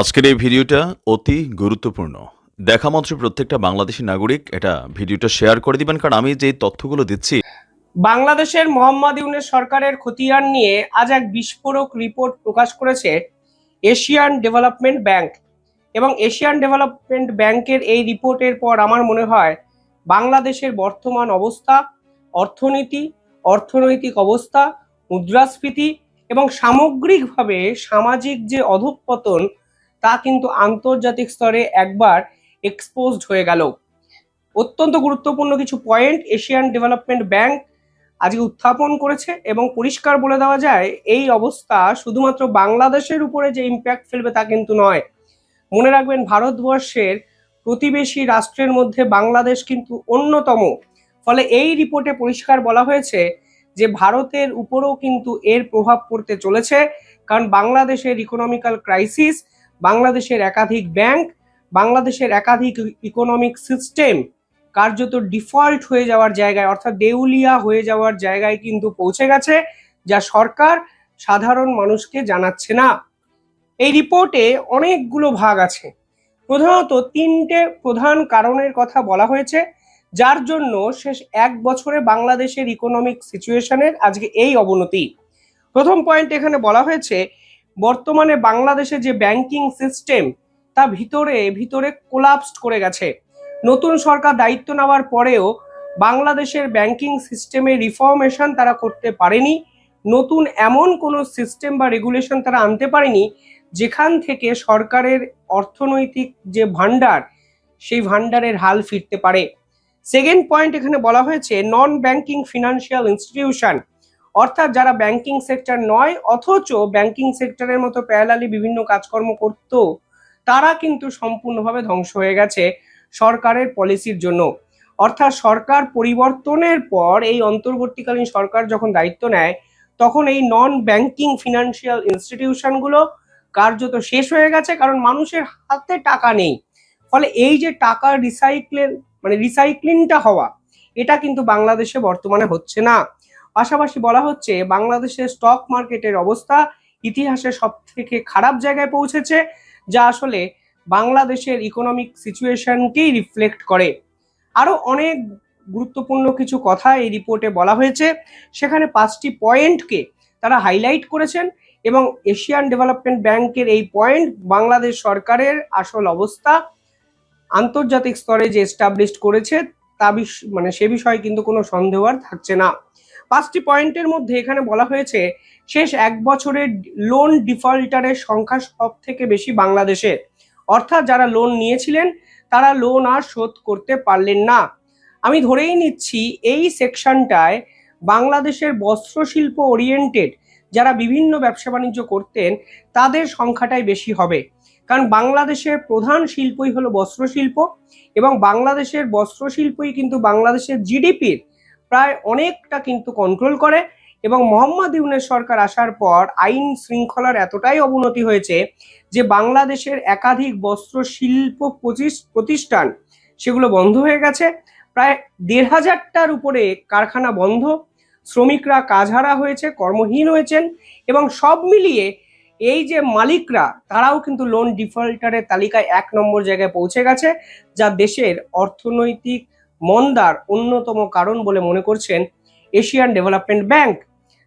আজকের এই ভিডিওটা অতি গুরুত্বপূর্ণ। দেখা মাত্র প্রত্যেকটা বাংলাদেশি নাগরিক এটা ভিডিওটা শেয়ার করে দিবেন, কারণ আমি যে তথ্যগুলো দিচ্ছি। বাংলাদেশের মোহাম্মদ ইউনের সরকারের খতিয়ান নিয়ে আজ এক বিস্ফোরক রিপোর্ট প্রকাশ করেছে এশিয়ান ডেভেলপমেন্ট ব্যাংক। এবং এশিয়ান ডেভেলপমেন্ট ব্যাংকের এই রিপোর্টের পর আমার মনে হয় বাংলাদেশের বর্তমান অবস্থা, অর্থনীতি, অর্থনৈতিক অবস্থা, মুদ্রাস্ফীতি এবং সামগ্রিকভাবে সামাজিক যে অধঃপতন তা কিন্তু আন্তর্জাতিক স্তরে একবার এক্সপোজড হয়ে গেল। অত্যন্ত গুরুত্বপূর্ণ কিছু পয়েন্ট এশিয়ান ডেভেলপমেন্ট ব্যাংক আজকে উত্থাপন করেছে এবং পরিষ্কার বলে দেওয়া যায়, এই অবস্থা শুধুমাত্র বাংলাদেশের উপরে যে ইম্প্যাক্ট ফেলবে তা কিন্তু নয়। মনে রাখবেন, ভারতবর্ষের প্রতিবেশী রাষ্ট্রের মধ্যে বাংলাদেশ কিন্তু অন্যতম। ফলে এই রিপোর্টে পরিষ্কার বলা হয়েছে যে, ভারতের উপরেও কিন্তু এর প্রভাব পড়তে চলেছে। কারণ বাংলাদেশের ইকোনমিক্যাল ক্রাইসিস বাংলাদেশের একাধিক ব্যাংক, বাংলাদেশের একাধিক ইকোনমিক সিস্টেম কার্যত ডিফল্ট হয়ে যাওয়ার জায়গায়, অর্থাৎ দেউলিয়া হয়ে যাওয়ার জায়গায় কিন্তু পৌঁছে গেছে, যা সরকার সাধারণ মানুষকে জানাচ্ছে না। এই রিপোর্টে অনেকগুলো ভাগ আছে। প্রধানত তিনটে প্রধান কারণের কথা বলা হয়েছে, যার জন্য শেষ এক বছরে বাংলাদেশের ইকোনমিক সিচুয়েশনের আজকে এই অবনতি। প্রথম পয়েন্ট এখানে বলা হয়েছে বর্তমানে বাংলাদেশে যে ব্যাংকিং সিস্টেম তা ভিতরে ভিতরে কোলাপসড করে গেছে। নতুন সরকার দায়িত্ব নেওয়ার পরেও বাংলাদেশের ব্যাংকিং সিস্টেমে রিফর্মেশন তারা করতে পারেনি। নতুন এমন কোনো সিস্টেম বা রেগুলেশন তারা আনতে পারেনি, যেখান থেকে সরকারের অর্থনৈতিক যে ভান্ডার সেই ভান্ডারের হাল ফিরতে পারে। সেকেন্ড পয়েন্ট এখানে বলা হয়েছে নন ব্যাংকিং ফিনান্সিয়াল ইনস্টিটিউশন অর্থাৎ যারা ব্যাংকিং সেক্টর নয়, অথচ ব্যাংকিং সেক্টরের মতো প্যারালালি বিভিন্ন কাজকর্ম করতো, তারা কিন্তু সম্পূর্ণভাবে ধ্বংস হয়ে গেছে সরকারের পলিসির জন্য। অর্থাৎ সরকার পরিবর্তনের পর এই অন্তর্বর্তীকালীন সরকার যখন দায়িত্ব নেয়, তখন এই নন ব্যাংকিং ফিনান্সিয়াল ইনস্টিটিউশনগুলো কার্যত শেষ হয়ে গেছে, কারণ মানুষের হাতে টাকা নেই। ফলে এই যে টাকা রিসাইক্লের মানে রিসাইক্লিংটা হওয়া, এটা কিন্তু বাংলাদেশে বর্তমানে হচ্ছে না। পাশাপাশি বলা হচ্ছে, বাংলাদেশের স্টক মার্কেটের অবস্থা ইতিহাসে সব থেকে খারাপ জায়গায় পৌঁছেছে, যা আসলে বাংলাদেশের ইকোনমিক সিচুয়েশনকেই রিফ্লেক্ট করে। আরও অনেক গুরুত্বপূর্ণ কিছু কথা এই রিপোর্টে বলা হয়েছে। সেখানে পাঁচটি পয়েন্টকে তারা হাইলাইট করেছেন এবং এশিয়ান ডেভেলপমেন্ট ব্যাংকের এই পয়েন্ট বাংলাদেশ সরকারের আসল অবস্থা আন্তর্জাতিক স্তরে যে এস্টাবলিশড করেছে, তা মানে সে বিষয়ে কিন্তু কোনো সন্দেহ আর থাকছে না। পাঁচটি পয়েন্টের মধ্যে এখানে বলা হয়েছে, শেষ এক বছরের লোন ডিফল্টারের সংখ্যা সব থেকে বেশি বাংলাদেশে অর্থাৎ যারা লোন নিয়েছিলেন, তারা লোন আর শোধ করতে পারলেন না। আমি ধরেই নিচ্ছি, এই সেকশনটায় বাংলাদেশের বস্ত্রশিল্প ওরিয়েন্টেড যারা বিভিন্ন ব্যবসা বাণিজ্য করতেন, তাদের সংখ্যাটাই বেশি হবে। কারণ বাংলাদেশের প্রধান শিল্পই হলো বস্ত্রশিল্প এবং বাংলাদেশের বস্ত্রশিল্পই কিন্তু বাংলাদেশের জিডিপির প্রায় অনেকটা কিন্তু কন্ট্রোল করে এবং মোহাম্মদ ইউনের সরকার আসার পর আইন শৃঙ্খলার এতটাই অবনতি হয়েছে যে বাংলাদেশের একাধিক বস্ত্র শিল্প প্রতিষ্ঠান সেগুলো বন্ধ হয়ে গেছে। প্রায় দেড় হাজারটার উপরে কারখানা বন্ধ, শ্রমিকরা কাজহারা হয়েছে, কর্মহীন হয়েছেন এবং সব মিলিয়ে এই যে মালিকরা, তারাও কিন্তু লোন ডিফল্টারের তালিকায় এক নম্বর জায়গায় পৌঁছে গেছে, যা দেশের অর্থনৈতিক মন্দার অন্যতম কারণ বলে মনে করছেন এশিয়ান ডেভেলপমেন্ট ব্যাংক।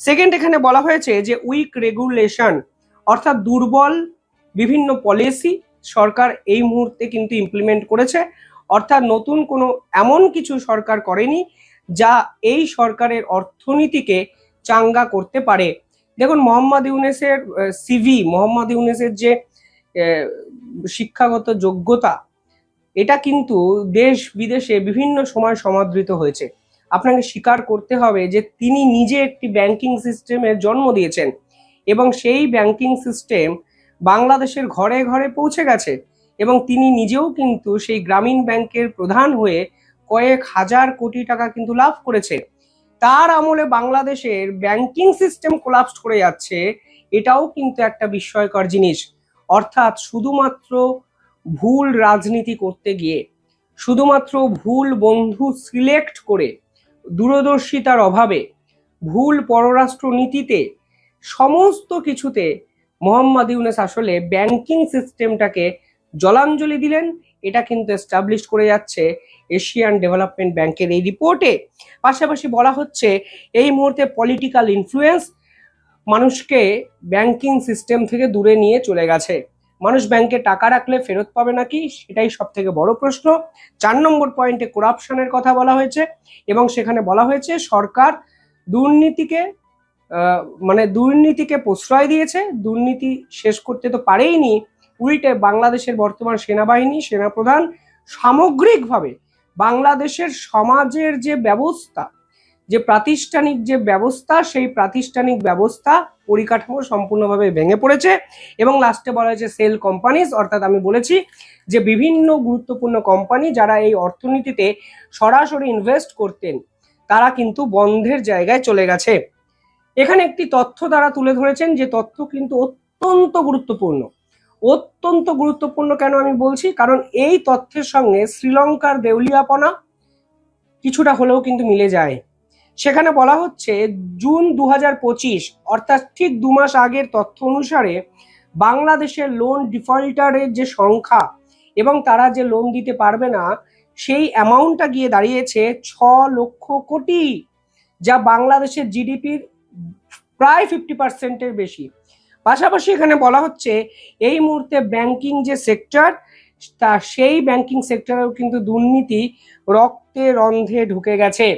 সেকেন্ড এখানে বলা হয়েছে যে উইক রেগুলেশন অর্থাৎ দুর্বল বিভিন্ন পলিসি সরকার এই মুহূর্তে কিন্তু ইমপ্লিমেন্ট করেছে। অর্থাৎ নতুন কোনো এমন কিছু সরকার করেনি যা এই সরকারের অর্থনীতিকে চাঙ্গা করতে পারে। দেখুন, মোহাম্মদ ইউনেসের সিভি মোহাম্মদ ইউনেসের যে শিক্ষাগত যোগ্যতা এটা কিন্তু দেশ বিদেশে বিভিন্ন সময় সমাদৃত হয়েছে। আপনাকে স্বীকার করতে হবে যে তিনি নিজে একটি ব্যাংকিং সিস্টেমের জন্ম দিয়েছেন এবং সেই ব্যাংকিং সিস্টেম বাংলাদেশের ঘরে ঘরে পৌঁছে গেছে এবং তিনি নিজেও কিন্তু সেই গ্রামীণ ব্যাংকের প্রধান হয়ে কয়েক হাজার কোটি টাকা কিন্তু লাভ করেছে। তার আমলে বাংলাদেশের ব্যাংকিং সিস্টেম কোলাপস করে যাচ্ছে, এটাও কিন্তু একটা বিস্ময়কর জিনিস। অর্থাৎ শুধুমাত্র ভুল রাজনীতি করতে গিয়ে শুধুমাত্র ভুল বন্ধু সিলেক্ট করে দূরদর্শিতার অভাবে ভুল পররাষ্ট্র নীতিতে সমস্ত কিছুতে মোহাম্মদ ইউনেস আসলে ব্যাংকিং সিস্টেমটাকে জলাঞ্জলি দিলেন। এটা কিন্তু এস্টাবলিশ করে যাচ্ছে এশিয়ান ডেভেলপমেন্ট ব্যাংকের এই রিপোর্টে পাশাপাশি বলা হচ্ছে, এই মুহূর্তে পলিটিক্যাল ইনফ্লুয়েন্স মানুষকে ব্যাংকিং সিস্টেম থেকে দূরে নিয়ে চলে গেছে। মানুষ ব্যাংকে টাকা রাখলে ফেরত পাবে নাকি? সেটাই সব থেকে বড় প্রশ্ন। চার নম্বর পয়েন্টে করাপশনের কথা বলা হয়েছে এবং সেখানে বলা হয়েছে সরকার দুর্নীতিকে মানে দুর্নীতিকে প্রশ্রয় দিয়েছে। দুর্নীতি শেষ করতে তো পারেইনি। উল্টে বাংলাদেশের বর্তমান সেনাবাহিনী, সেনাপ্রধান সামগ্রিকভাবে বাংলাদেশের সমাজের যে ব্যবস্থা যে প্রাতিষ্ঠানিক যে ব্যবস্থা, সেই প্রাতিষ্ঠানিক ব্যবস্থা পরিকাঠামো সম্পূর্ণভাবে ভেঙে পড়েছে এবং লাস্টে বলা হয়েছে সেল কোম্পানিজ অর্থাৎ আমি বলেছি যে বিভিন্ন গুরুত্বপূর্ণ কোম্পানি যারা এই অর্থনীতিতে সরাসরি ইনভেস্ট করতেন, তারা কিন্তু বন্ধের জায়গায় চলে গেছে। এখানে একটি তথ্য তারা তুলে ধরেছেন যে তথ্য কিন্তু অত্যন্ত গুরুত্বপূর্ণ। অত্যন্ত গুরুত্বপূর্ণ কেন আমি বলছি? কারণ এই তথ্যের সঙ্গে শ্রীলঙ্কার দেউলিয়াপনা কিছুটা হলেও কিন্তু মিলে যায়। সেখানে বলা হচ্ছে, জুন দু হাজার পঁচিশ, অর্থাৎ ঠিক দু মাস আগের তথ্য অনুসারে বাংলাদেশের লোন ডিফল্টারের যে সংখ্যা এবং তারা যে লোন দিতে পারবে না, সেই অ্যামাউন্টটা গিয়ে দাঁড়িয়েছে ছ লক্ষ কোটি, যা বাংলাদেশের জিডিপির প্রায় ফিফটি পার্সেন্টের বেশি। পাশাপাশি এখানে বলা হচ্ছে, এই মুহূর্তে ব্যাংকিং যে সেক্টর তা সেই ব্যাংকিং সেক্টরেও কিন্তু দুর্নীতি রক্তে রন্ধে ঢুকে গেছে।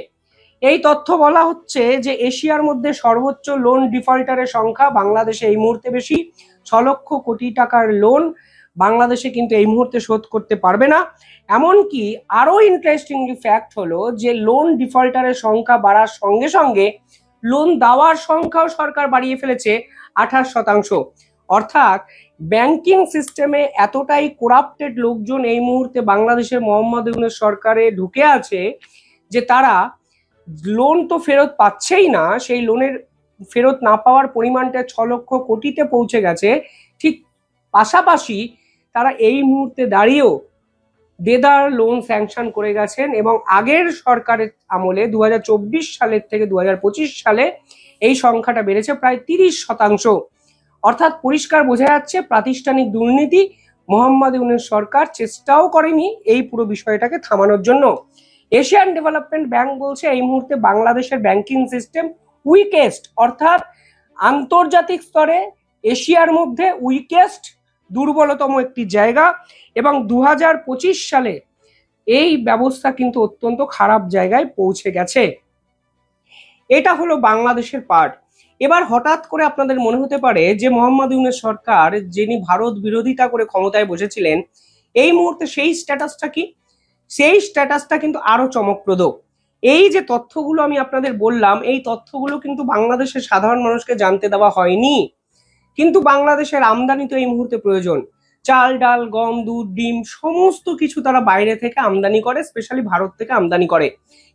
এই তথ্য বলা হচ্ছে যে এশিয়ার মধ্যে সর্বোচ্চ লোন ডিফল্টারের সংখ্যা বাংলাদেশে এই মুহূর্তে বেশি। ছ লক্ষ কোটি টাকার লোন বাংলাদেশে কিন্তু এই মুহূর্তে শোধ করতে পারবে না। এমনকি আরও ইন্টারেস্টিং ফ্যাক্ট হলো যে লোন ডিফল্টারের সংখ্যা বাড়ার সঙ্গে সঙ্গে লোন দেওয়ার সংখ্যাও সরকার বাড়িয়ে ফেলেছে আঠাশ শতাংশ। অর্থাৎ ব্যাংকিং সিস্টেমে এতটাই করাপ্টেড লোকজন এই মুহূর্তে বাংলাদেশের মোহাম্মদ ইউনুস সরকারে ঢুকে আছে যে তারা লোন তো ফেরত পাচ্ছেই না, সেই লোনের ফেরত না পাওয়ার পরিমাণটা ছ লক্ষ কোটিতে পৌঁছে গেছে। ঠিক পাশাপাশি তারা এই মুহূর্তে দাঁড়িয়েও দেদার লোন স্যাংশন করে গেছেন এবং আগের সরকারের আমলে দু হাজার চব্বিশ সালের থেকে দু হাজার পঁচিশ সালে এই সংখ্যাটা বেড়েছে প্রায় তিরিশ শতাংশ। অর্থাৎ পরিষ্কার বোঝা যাচ্ছে প্রাতিষ্ঠানিক দুর্নীতি, মোহাম্মদ ইউনুস সরকার চেষ্টাও করেনি এই পুরো বিষয়টাকে থামানোর জন্য। এশিয়ান ডেভেলপমেন্ট ব্যাংক বলছে, এই মুহূর্তে বাংলাদেশের ব্যাংকিং সিস্টেম উইকেস্ট অর্থাৎ আন্তর্জাতিক স্তরে এশিয়ার মধ্যে উইকেস্ট দুর্বলতম একটি জায়গা। এবং দু হাজার পঁচিশ সালে এই ব্যবস্থা কিন্তু অত্যন্ত খারাপ জায়গায় পৌঁছে গেছে। এটা হলো বাংলাদেশের পার্ট এবার হঠাৎ করে আপনাদের মনে হতে পারে যে মোহাম্মদ ইউনের সরকার, যিনি ভারত বিরোধিতা করে ক্ষমতায় বসেছিলেন, এই মুহূর্তে সেই স্ট্যাটাসটা কি? সেই স্ট্যাটাসটা কিন্তু আরও চমকপ্রদ। এই যে তথ্যগুলো আমি আপনাদের বললাম, এই তথ্যগুলো কিন্তু বাংলাদেশের সাধারণ মানুষকে জানতে দেওয়া হয়নি। কিন্তু বাংলাদেশের আমদানি তো এই মুহূর্তে প্রয়োজন। চাল, ডাল, গম, দুধ, ডিম, সমস্ত কিছু তারা বাইরে থেকে আমদানি করে স্পেশালি ভারত থেকে আমদানি করে।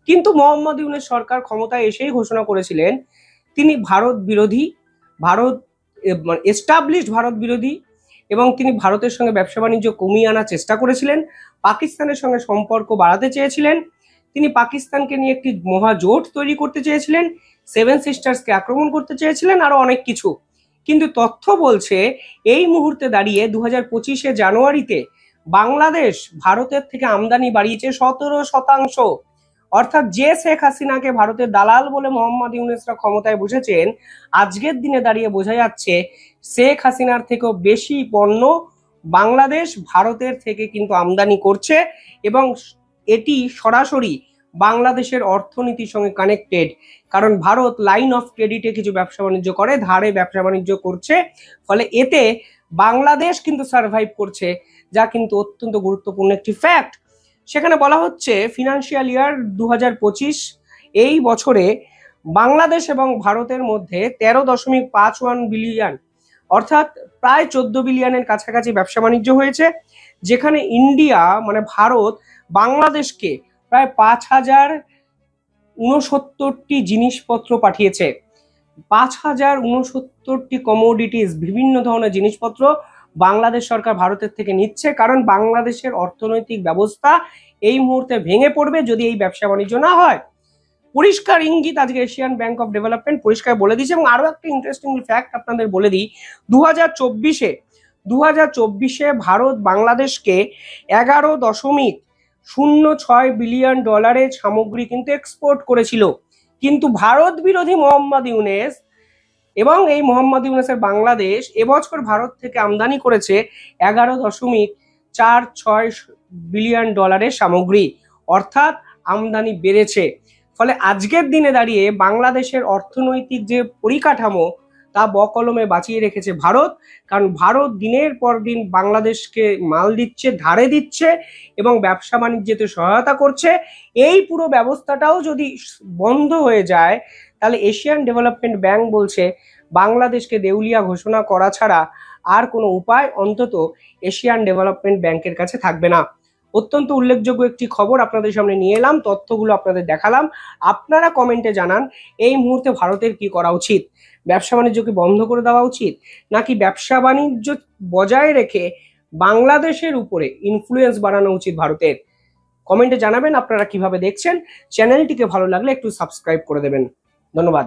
কিন্তু মোহাম্মদ ইউনুস সরকার ক্ষমতায় এসেই ঘোষণা করেছিলেন, তিনি ভারত বিরোধী, ভারত এস্টাবলিশড ভারত বিরোধী এবং তিনি ভারতের সঙ্গে ব্যবসা বাণিজ্য কমিয়ে আনার চেষ্টা করেছিলেন, পাকিস্তানের সঙ্গে সম্পর্ক বাড়াতে চেয়েছিলেন, তিনি পাকিস্তানকে নিয়ে একটি মহাজোট তৈরি করতে চেয়েছিলেন, সেভেন সিস্টার্সকে আক্রমণ করতে চেয়েছিলেন, আরও অনেক কিছু। কিন্তু তথ্য বলছে, এই মুহূর্তে দাঁড়িয়ে দু হাজার জানুয়ারিতে বাংলাদেশ ভারতের থেকে আমদানি বাড়িয়েছে সতেরো শতাংশ। অর্থাৎ যে শেখ হাসিনাকে ভারতের দালাল বলে মোহাম্মদ ইউনেসরা ক্ষমতায় বসেছেন, আজকের দিনে দাঁড়িয়ে বোঝা যাচ্ছে শেখ হাসিনার থেকেও বেশি পণ্য বাংলাদেশ ভারতের থেকে কিন্তু আমদানি করছে এবং এটি সরাসরি বাংলাদেশের অর্থনীতির সঙ্গে কানেক্টেড কারণ ভারত লাইন অফ ক্রেডিটে কিছু ব্যবসা বাণিজ্য করে, ধারে ব্যবসা বাণিজ্য করছে, ফলে এতে বাংলাদেশ কিন্তু সার্ভাইভ করছে, যা কিন্তু অত্যন্ত গুরুত্বপূর্ণ একটি ফ্যাক্ট সেখানে বলা হচ্ছে ফিনান্সিয়াল ইয়ার দু হাজার পঁচিশ এই বছরে বাংলাদেশ এবং ভারতের মধ্যে তেরো দশমিক পাঁচ ওয়ান বিলিয়ন, অর্থাৎ প্রায় চোদ্দ বিলিয়নের কাছাকাছি ব্যবসা বাণিজ্য হয়েছে, যেখানে ইন্ডিয়া মানে ভারত বাংলাদেশকে প্রায় পাঁচ হাজার উনসত্তরটি জিনিসপত্র পাঠিয়েছে। পাঁচ হাজার উনসত্তরটি কমোডিটিস বিভিন্ন ধরনের জিনিসপত্র বাংলাদেশ সরকার ভারতের থেকে নিচ্ছে, কারণ বাংলাদেশের অর্থনৈতিক ব্যবস্থা এই মুহূর্তে ভেঙে পড়বে যদি এই ব্যবসা বাণিজ্য না হয়। পরিষ্কার ইঙ্গিত আজকে এশিয়ান ব্যাংক অফ ডেভেলপমেন্ট পরিষ্কার বলে দিয়েছে এবং আরও একটা ইন্টারেস্টিং ফ্যাক্ট আপনাদের বলে দিই। দু হাজার চব্বিশে দু হাজার চব্বিশে ভারত বাংলাদেশকে এগারো দশমিক শূন্য ছয় বিলিয়ন ডলারের সামগ্রী কিন্তু এক্সপোর্ট করেছিল। কিন্তু ভারত বিরোধী মোহাম্মদ ইউনেস এবং এই মোহাম্মদ ইউনেসের বাংলাদেশ এবছর ভারত থেকে আমদানি করেছে এগারো দশমিক চার ছয় বিলিয়ন ডলারের সামগ্রী। অর্থাৎ আমদানি বেড়েছে। ফলে আজকের দিনে দাঁড়িয়ে বাংলাদেশের অর্থনৈতিক যে পরিকাঠামো, তা বকলমে বাঁচিয়ে রেখেছে ভারত। কারণ ভারত দিনের পর দিন বাংলাদেশকে মাল দিচ্ছে, ধারে দিচ্ছে এবং ব্যবসা বাণিজ্যতে সহায়তা করছে। এই পুরো ব্যবস্থাটাও যদি বন্ধ হয়ে যায় তাহলে এশিয়ান ডেভেলপমেন্ট ব্যাংক বলছে, বাংলাদেশকে দেউলিয়া ঘোষণা করা ছাড়া আর কোনো উপায় অন্তত এশিয়ান ডেভেলপমেন্ট ব্যাংকের কাছে থাকবে না। অত্যন্ত উল্লেখযোগ্য একটি খবর আপনাদের সামনে নিয়ে এলাম, তথ্যগুলো আপনাদের দেখালাম। আপনারা কমেন্টে জানান, এই মুহূর্তে ভারতের কি করা উচিত? ব্যবসা বাণিজ্যকে বন্ধ করে দেওয়া উচিত? নাকি ব্যবসা বাণিজ্য বজায় রেখে বাংলাদেশের উপরে ইনফ্লুয়েন্স বাড়ানো উচিত ভারতের? কমেন্টে জানাবেন, আপনারা কীভাবে দেখছেন? চ্যানেলটিকে ভালো লাগলে একটু সাবস্ক্রাইব করে দেবেন। ধন্যবাদ